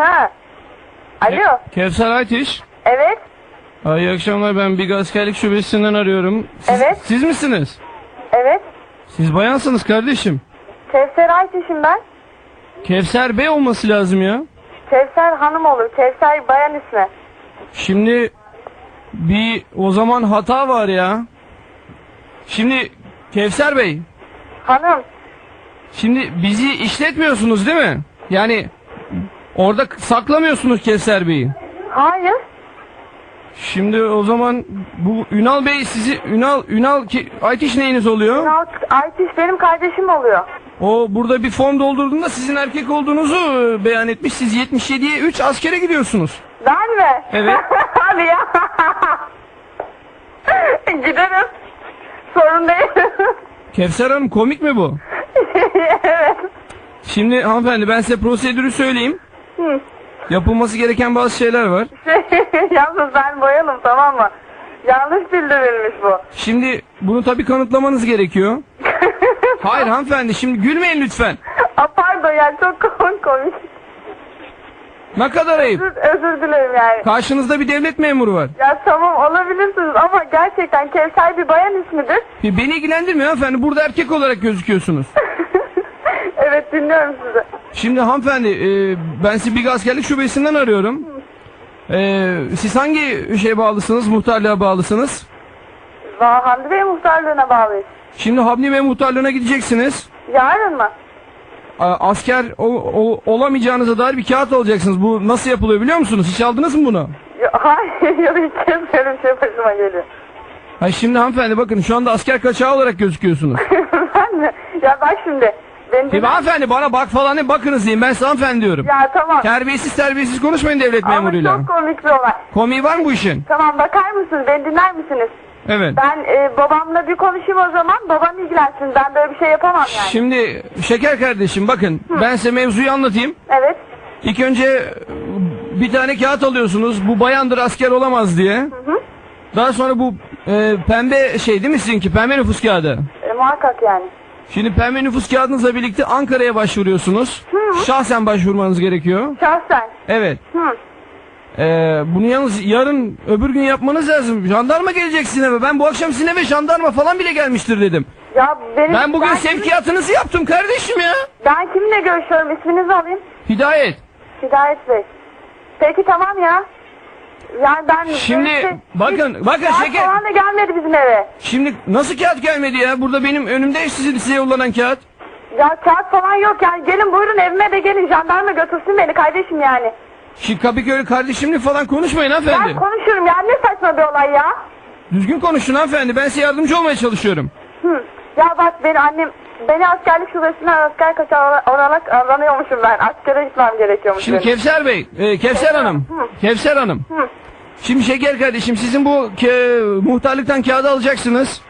Ha. Alo. Kevser Aytiş. Evet. Aa, İyi akşamlar ben Big Askerlik Şubesi'nden arıyorum. Siz, Evet. Siz misiniz? Evet. Siz bayansınız kardeşim. Kevser Ayteş'im ben. Kevser Bey olması lazım ya. Kevser hanım olur. Kevser bayan ismi. Şimdi bir o zaman hata var ya. Şimdi Kevser Bey, Hanım. şimdi bizi işletmiyorsunuz değil mi? Yani orada saklamıyorsunuz Kevser Bey'i. Hayır. Şimdi o zaman bu Ünal Bey sizi Ünal Ünal ki Aytiş neyiniz oluyor? Ünal Ayteş benim kardeşim oluyor. O burada bir form doldurduğunda sizin erkek olduğunuzu e, beyan etmiş. Siz 77'ye 3 askere gidiyorsunuz. Ben mi? Evet. Hadi ya. Giderim. Sorun değil. Kevser Hanım komik mi bu? evet. Şimdi hanımefendi ben size prosedürü söyleyeyim. Hı. Yapılması gereken bazı şeyler var. Yalnız ben boyanım tamam mı? Yanlış bildirilmiş bu. Şimdi bunu tabii kanıtlamanız gerekiyor. Hayır hanımefendi şimdi gülmeyin lütfen. Aa, pardon yani çok komik komik. Ne kadar ayıp. Özür, özür dilerim yani. Karşınızda bir devlet memuru var. Ya tamam olabilirsiniz ama gerçekten Kevser bir bayan ismidir. Beni ilgilendirmiyor hanımefendi. Burada erkek olarak gözüküyorsunuz. evet dinliyorum sizi. Şimdi hanımefendi e, ben sizi Big Askerlik Şubesi'nden arıyorum. E, siz hangi şey bağlısınız? Muhtarlığa bağlısınız? Va- Hamdi Bey muhtarlığına bağlıyız. Şimdi Habni Bey muhtarlığına gideceksiniz. Yarın mı? A- Asker o- o- olamayacağınıza dair bir kağıt alacaksınız. Bu nasıl yapılıyor biliyor musunuz? Hiç aldınız mı bunu? Hayır yok hiç böyle bir şey başıma geliyor. Hayır şimdi hanımefendi bakın şu anda asker kaçağı olarak gözüküyorsunuz. ben mi? Ya bak şimdi. Ben Şimdi hanımefendi bana bak falan ne bakınız diyeyim ben size hanımefendi diyorum. Ya tamam. Terbiyesiz terbiyesiz konuşmayın devlet Ama memuruyla. çok komik bir olay. Komiği var mı bu işin? Tamam bakar mısınız? Beni dinler misiniz? Evet. Ben e, babamla bir konuşayım o zaman. Babam ilgilensin. Ben böyle bir şey yapamam yani. Şimdi şeker kardeşim bakın ben size mevzuyu anlatayım. Evet. İlk önce e, bir tane kağıt alıyorsunuz. Bu bayandır asker olamaz diye. Daha sonra bu e, pembe şey değil mi sizinki? Pembe nüfus kağıdı. E, muhakkak yani. Şimdi pembe nüfus kağıdınızla birlikte Ankara'ya başvuruyorsunuz. Şahsen başvurmanız gerekiyor. Şahsen. Evet. Hı. Ee, bunu yalnız yarın öbür gün yapmanız lazım. Jandarma gelecek sizin eve. Ben bu akşam sizin eve jandarma falan bile gelmiştir dedim. Ya benim, Ben bugün ben, sevkiyatınızı yaptım kardeşim ya. ben kiminle görüşüyorum? İsminizi alayım. Hidayet. Hidayet Bey. Peki tamam ya. Yani ben... Şimdi şey- bakın bakın Kağıt şeker. falan da gelmedi bizim eve. Şimdi nasıl kağıt gelmedi ya? Burada benim önümde sizin size yollanan kağıt. Ya kağıt falan yok yani. Gelin buyurun evime de gelin. Jandarma götürsün beni kardeşim yani. Şimdi Kapıköy kardeşimle falan konuşmayın Ben hanımefendi. konuşurum ya. Ne saçma bir olay ya. Düzgün konuşun hanımefendi. Ben size yardımcı olmaya çalışıyorum. Hı. Ya bak beni annem... Beni askerlik şubesinden asker kaçağı olarak aranıyormuşum ben. Askere gitmem gerekiyormuş. Şimdi benim. Kevser Bey, e, Kevser Hanım. Hı. Kevser Hanım. Hı. Şimdi şeker kardeşim sizin bu ke- muhtarlıktan kağıdı alacaksınız.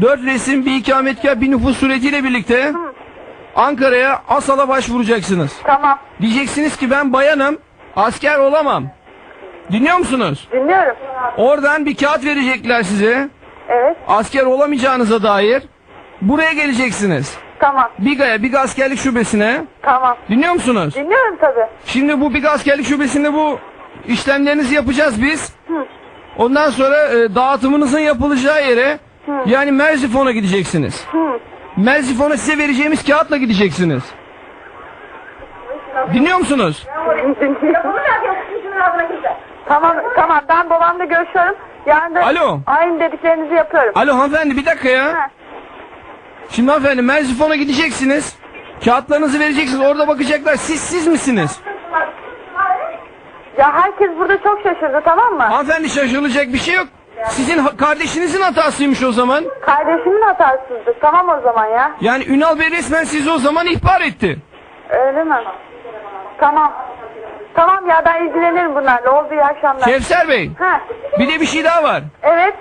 Dört resim, bir ikametgah, bir nüfus suretiyle birlikte Ankara'ya ASAL'a başvuracaksınız. Tamam. Diyeceksiniz ki ben bayanım, asker olamam. Dinliyor musunuz? Dinliyorum. Oradan bir kağıt verecekler size. Evet. Asker olamayacağınıza dair. Buraya geleceksiniz. Tamam. BİGA'ya, BİGA Askerlik Şubesi'ne. Tamam. Dinliyor musunuz? Dinliyorum tabii. Şimdi bu BİGA Askerlik Şubesi'nde bu işlemlerinizi yapacağız biz. Ondan sonra e, dağıtımınızın yapılacağı yere yani Merzifon'a gideceksiniz. Hı. Merzifon'a size vereceğimiz kağıtla gideceksiniz. Dinliyor musunuz? tamam tamam ben babamla görüşüyorum. Yarın da Alo. aynı dediklerinizi yapıyorum. Alo hanımefendi bir dakika ya. Ha. Şimdi hanımefendi Merzifon'a gideceksiniz. Kağıtlarınızı vereceksiniz. Orada bakacaklar. Siz siz misiniz? Ya herkes burada çok şaşırdı tamam mı? Hanımefendi şaşırılacak bir şey yok. Sizin ha- kardeşinizin hatasıymış o zaman. Kardeşimin hatasızdı. Tamam o zaman ya. Yani Ünal Bey resmen sizi o zaman ihbar etti. Öyle mi? Tamam. Tamam ya ben ilgilenirim bunlarla. Oldu iyi akşamlar. Kevser Bey Ha. bir de bir şey daha var. Evet.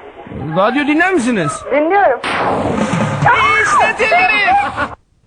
Radyo dinler misiniz? Dinliyorum. 진짜 들.